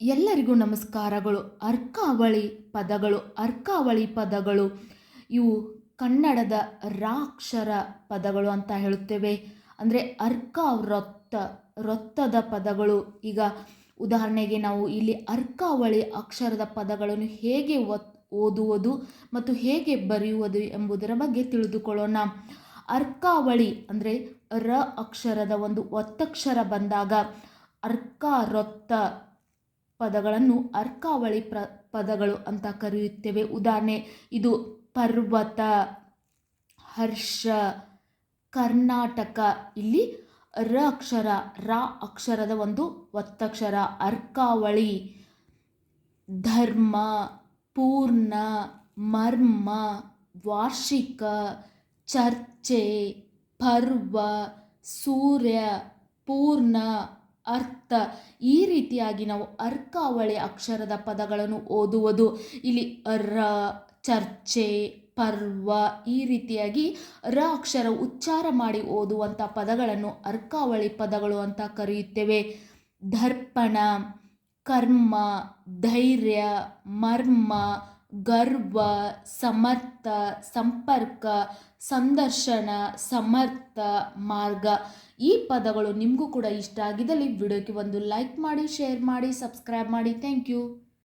ಎಲ್ಲರಿಗೂ ನಮಸ್ಕಾರಗಳು. ಅರ್ಕಾವಳಿ ಪದಗಳು ಅರ್ಕಾವಳಿ ಪದಗಳು. ಇವು ಕನ್ನಡದ ರಾಕ್ಷರ ಪದಗಳು ಅಂತ ಹೇಳುತ್ತೇವೆ. ಅಂದರೆ ಅರ್ಕ ವೃತ್ತ, ವೃತ್ತದ ಪದಗಳು. ಈಗ ಉದಾಹರಣೆಗೆ ನಾವು ಇಲ್ಲಿ ಅರ್ಕಾವಳಿ ಅಕ್ಷರದ ಪದಗಳನ್ನು ಹೇಗೆ ಒತ್ ಓದುವುದು ಮತ್ತು ಹೇಗೆ ಬರೆಯುವುದು ಎಂಬುದರ ಬಗ್ಗೆ ತಿಳಿದುಕೊಳ್ಳೋಣ. ಅರ್ಕಾವಳಿ ಅಂದರೆ ರ ಅಕ್ಷರದ ಒಂದು ಒತ್ತಕ್ಷರ ಬಂದಾಗ ಅರ್ಕ ವೃತ್ತ ಪದಗಳನ್ನು ಅರ್ಕಾವಳಿ ಪ್ರ, ಪದಗಳು ಅಂತ ಕರೆಯುತ್ತೇವೆ. ಉದಾಹರಣೆ, ಇದು ಪರ್ವತ, ಹರ್ಷ, ಕರ್ನಾಟಕ. ಇಲ್ಲಿ ರ ಅಕ್ಷರ, ರ ಅಕ್ಷರದ ಒಂದು ಒತ್ತಕ್ಷರ. ಅರ್ಕಾವಳಿ, ಧರ್ಮ, ಪೂರ್ಣ, ಮರ್ಮ, ವಾರ್ಷಿಕ, ಚರ್ಚೆ, ಪರ್ವ, ಸೂರ್ಯ, ಪೂರ್ಣ. ಅರ್ಥ. ಈ ರೀತಿಯಾಗಿ ನಾವು ಅರ್ಕಾವಳಿ ಅಕ್ಷರದ ಪದಗಳನ್ನು ಓದುವುದು. ಇಲ್ಲಿ ಅರ ಚರ್ಚೆ, ಪರ್ವ ಈ ರೀತಿಯಾಗಿ ರ ಅಕ್ಷರ ಉಚ್ಚಾರ ಮಾಡಿ ಓದುವಂಥ ಪದಗಳನ್ನು ಅರ್ಕಾವಳಿ ಪದಗಳು ಅಂತ ಕರೆಯುತ್ತೇವೆ. ದರ್ಪಣ, ಕರ್ಮ, ಧೈರ್ಯ, ಮರ್ಮ ಗರ್ವ, ಸಮರ್ಥ, ಸಂಪರ್ಕ, ಸಂದರ್ಶನ, ಸಮರ್ಥ ಮಾರ್ಗ. ಈ ಪದಗಳು ನಿಮಗೂ ಕೂಡ ಇಷ್ಟ ಆಗಿದ್ದಲ್ಲಿ ವಿಡಿಯೋಕ್ಕೆ ಒಂದು ಲೈಕ್ ಮಾಡಿ ಶೇರ್ ಮಾಡಿ ಸಬ್ಸ್ಕ್ರೈಬ್ ಮಾಡಿ. Thank you